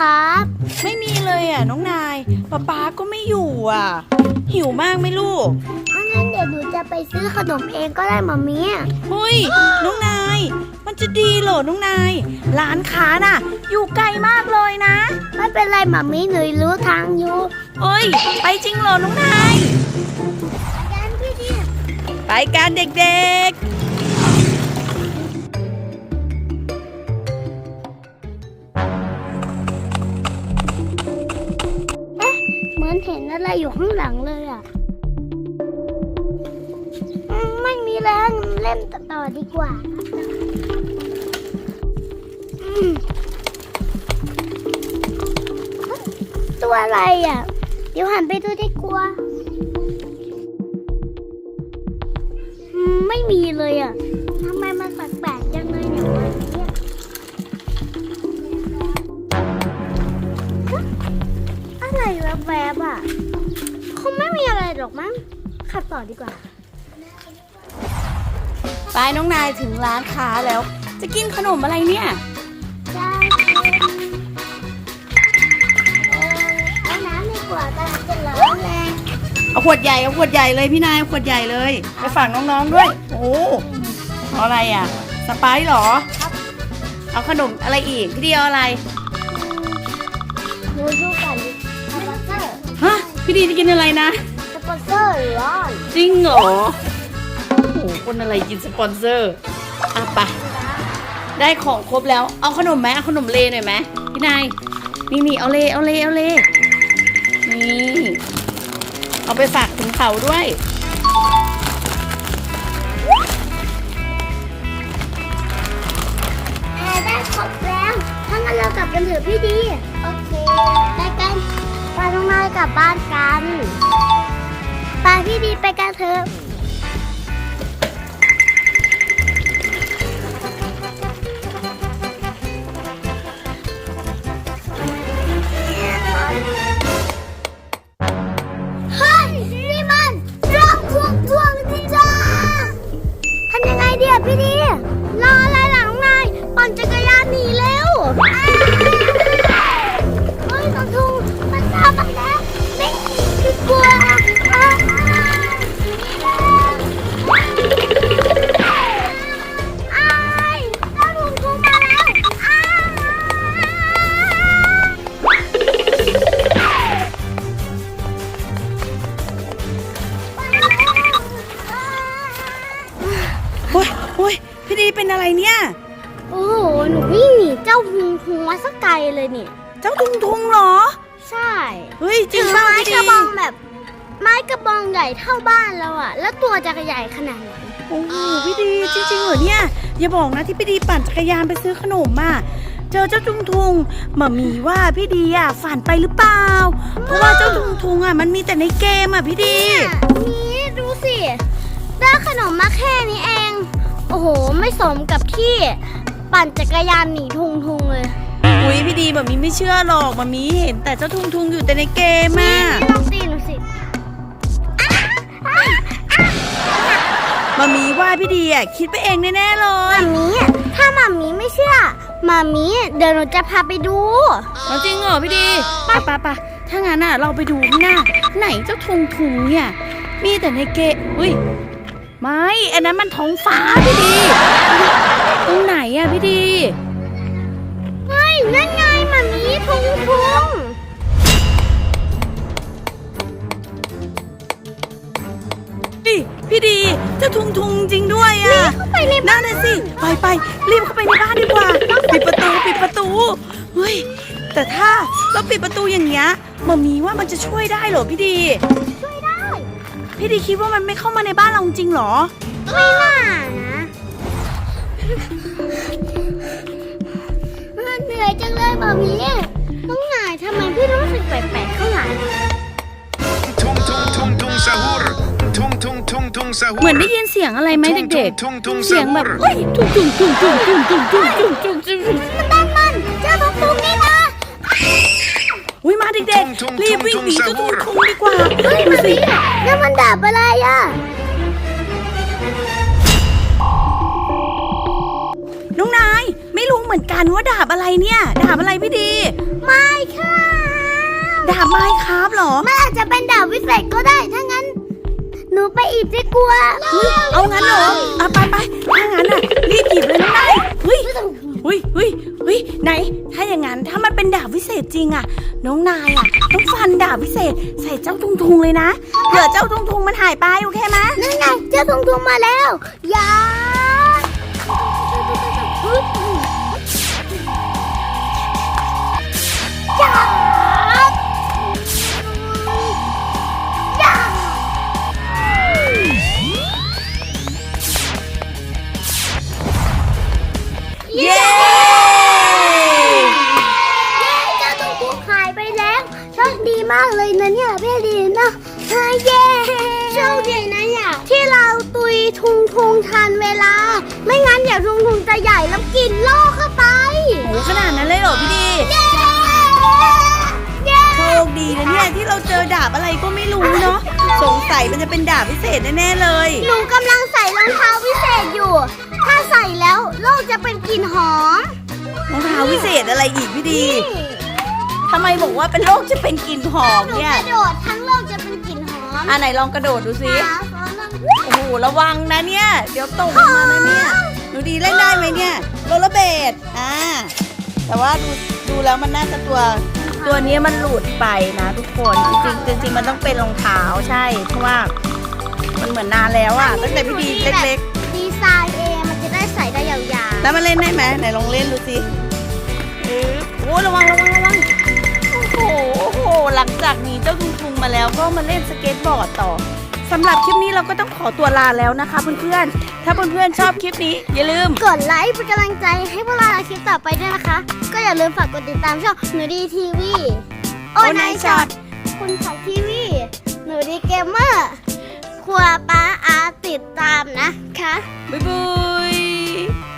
ครับ ไม่มีเลยอะน้องนายป๊าป๊าก็ไม่อยู่อะ หิวมากไหมลูกถ้างั้นเดี๋ยวหนูจะไปซื้อขนมเองก็ได้มามีเฮ้ยน้องนาย มันจะดีเหรอน้องนาย ร้านค้าน่ะ อยู่ไกลมากเลยนะ ไม่เป็นไรมามีหนูรู้ทางอยู่เอ้ย ไปจริงเหรอน้องนายกันพี่ดีไปกันเด็กเเห็นอะไรอยู่ข้างหลังเลยอะไม่มีแล้วเล่นต่อดีกว่าตัวอะไรอะ เดี๋ยวหันไปดูดีกว่าไม่มีเลยอะ แวบๆอะคงไม่มีอะไรหรอกมั้งขับต่อดีกว่าๆไปน้องนายถึงร้านค้าแล้ว จะกินขนมอะไรเนี่ย ได้เออเอาน้ำดีกว่าตาจะร้อนแรงเอาขวดใหญ่เอาขวดใหญ่เลยพี่นายเอาขวดใหญ่เลย ไปฝากน้องๆด้วย โอ้เอาอะไรอะ สไปซ์เหรอ เอาขนมอะไรอีกพี่เดียวอะไรดูดูกันดิสปอนเซอร์ฮะ พี่ดีจะกินอะไรนะ สปอนเซอร์ร้อนจริงเหรอโอ้โหคนอะไรกินสปอนเซอร์อะไปได้ของครบแล้วเอาขนมไหมเอาขนมเลหน่อยไหมพี่นายนี่นี่เอาเลเอาเลเอาเลนี่เอาไปฝากถึงเขาด้วยแอร์ได้ครบแล้วถ้างั้นเรากลับกันเถอะพี่ดี โอเคไปกั น้องนายกลับบ้านกันไปพี่ดีไปกันเถอะ อะไรเนี่ย โอ้โห หนูวิ่งหนีเจ้าหุงหุงมาสักไกลเลยเนี่ย เจ้าทุงทุงเหรอ ใช่เฮ้ยจริถืงอเปล่าไม้พี่กดีระบองแบบ ไม้กระบองใหญ่เท่าบ้านเราอะแล้วตัวจะใหญ่ขนาดไหนโอ้โหพี่ดีจริงๆเหรอเนี่ยอย่าบอกนะที่พี่ดีปั่นจักรยานไปซื้อขนมอะเจอเจ้าทุงทุงหมามีว่าพี่ดีอะฝันไปหรือเปล่า เพราะว่าเจ้าทุงทุงอะมันมีแต่ในเกมอะพี่ดีนี่ดูสิ ได้ขนมมาแค่นี้เอง โอ้โห ไม่สมกับที่ปั่นจักรยานหนีทุงทุงเลยอุ้ยพี่ดีแบบมีไม่เชื่อหรอกมามีเห็นแต่เจ้าทุงทุงอยู่แต่ในเกมนี่อะนี่ลองตีหนูสิอ้าอ้าอ้ามามีว่าพี่ดีอะคิดไปเองแน่ๆเลหยมามีถ้าหมามีไม่เชื่อหมามีเดี๋ยวหนูจะพาไปดูเอาจริงเหรอพี่ดีไปไปไปถ้างั้นอะเราไปดูข้างหน้า ไหนเจ้าทุงทุงเนี่ยมีแต่ในเกมอุ้ย ไม่อันนั้นมันท้องฟ้าพี่ดี ตรงไหนอะพี่ดีเฮ้ยนั่นไงหมามีทุงทุงพี่พี่ดีเจ้าทุงทุงจริงด้วยอะเข้าไปในนั่นน่ะสิ ไปไปรีบเข้าไปในบ้านดีกว่า ปิดประตูปิดประตูเฮ้ยแต่ถ้าเราปิดประตูอย่างเงี้ยมามีว่ามันจะช่วยได้เหรอพี่ดีช่วยได้ พี่ดีคิดว่ามันไม่เข้ามาในบ้านเราจริงเหรอ ไม่น่านะเหนื่อยจังเลยหมามีน้องหงายทำไมพี่รู้สึกแปลกๆข้างหลัง Tung tung tung tung sahur. Tung tung tung tung sahur. เหมือนได้ยินเสียงอะไรไหมทุ่งเด็กทุ่งทุ่งๆเสียงแบบสะอื้นเฮ้ยทุ่งทุ่งทุ่งทุ่งทุ่งทุ่งทุ่งทุ่งทุ่งทุ่งทุ่งมันนั่นมันเจ้าทุงทุงนี่นะ อุ้ยมาเด็กๆรีบวิ่งหนีเจ้าทุ่งทุ่งดีกว่าเฮ้ยดูหมาสิมีนั่นมันดาบอะไรอะน้องนายไม่รู้เหมือนกันว่าดาบอะไรเนี่ยดาบอะไรพี่ดีไม่ค่ะดาบไม้ครับเหรอมันอาจจะเป็นดาบวิเศษก็ได้ถ้างั้น หนูไปอีกดีกว่าเฮ้ยเอางั้นเหรออะไปไป ษจริงอะน้องนายอะต้องฟันดาบพิเศษ ใส่เจ้าทุงทุงเลยนะเผื่อเจ้าทุงทุงมันหายไปโอเคไหมนั่นไงเจ้าทงทงมาแล้วยา นะฮะเย้โชคดีนะเนี่ยที่เราตุยทุงทุงทันเวลา ไม่งั้นเดี๋ยวทุงทุงจะใหญ่แล้วกินโลกเข้าไปโหขนาดนั้นเลยเหรอพี่ดีเย้เย้โชคดีนะเนี่ยที่เราเจอดาบอะไรก็ไม่รู้เนาะสงสัยมันจะเป็นดาบพิเศษแน่ๆเลยหนูกำลังใส่รองเท้าวิเศษอยู่ ถ้าใส่แล้วโลกจะเป็นกลิ่นหอมรองเท้าวิเศษอะไรอีกพี่ดี ทำไมบอกว่าเป็นโรคจะเป็นกลิ่นหอมหนูเนี่ย กระโดดทั้งโลกจะเป็นกลิ่นหอมอะไหนลองกระโดดดูสิ ขาซ้อนลงโอ้โห ระวังนะเนี่ย เดี๋ยวตกลงมานะเนี่ย หนูดีเล่นได้ไหมเนี่ยโรลเลอร์เบดอ่า แต่ว่าดูดูแล้วมันน่าจะตัว ตัวนี้มันหลุดไปนะทุกคน จริงๆจริงๆมันต้องเป็นรองเท้าใช่ เพราะว่า มันเหมือนนานแล้วอะตั้งแต่พี่ดีเล็กๆดีไซน์เองมันจะได้ใส่ได้ยาวแล้วมาเล่นได้ไหมไหนลองเล่นดูสิเออ จากหนี้เจ้าทุงทุงมาแล้วก็มาเล่นสเก็ตบอร์ดต่อสำหรับคลิปนี้เราก็ต้องขอตัวลาแล้วนะคะเพื่อนๆ ถ้าเพื่อนๆชอบคลิปนี้ อย่าลืมๆกดไลค์เป็นกำลังใจให้พวกเราในคลิปต่อไปด้วยนะคะ ก็อย่าลืมฝากกดติดตามช่องหนูดีทีวีโอนไนช็อตคุณของทีวีหนูดีเกมเมอร์ครัวป้าอาติดตามนะคะ บ๊ายบาย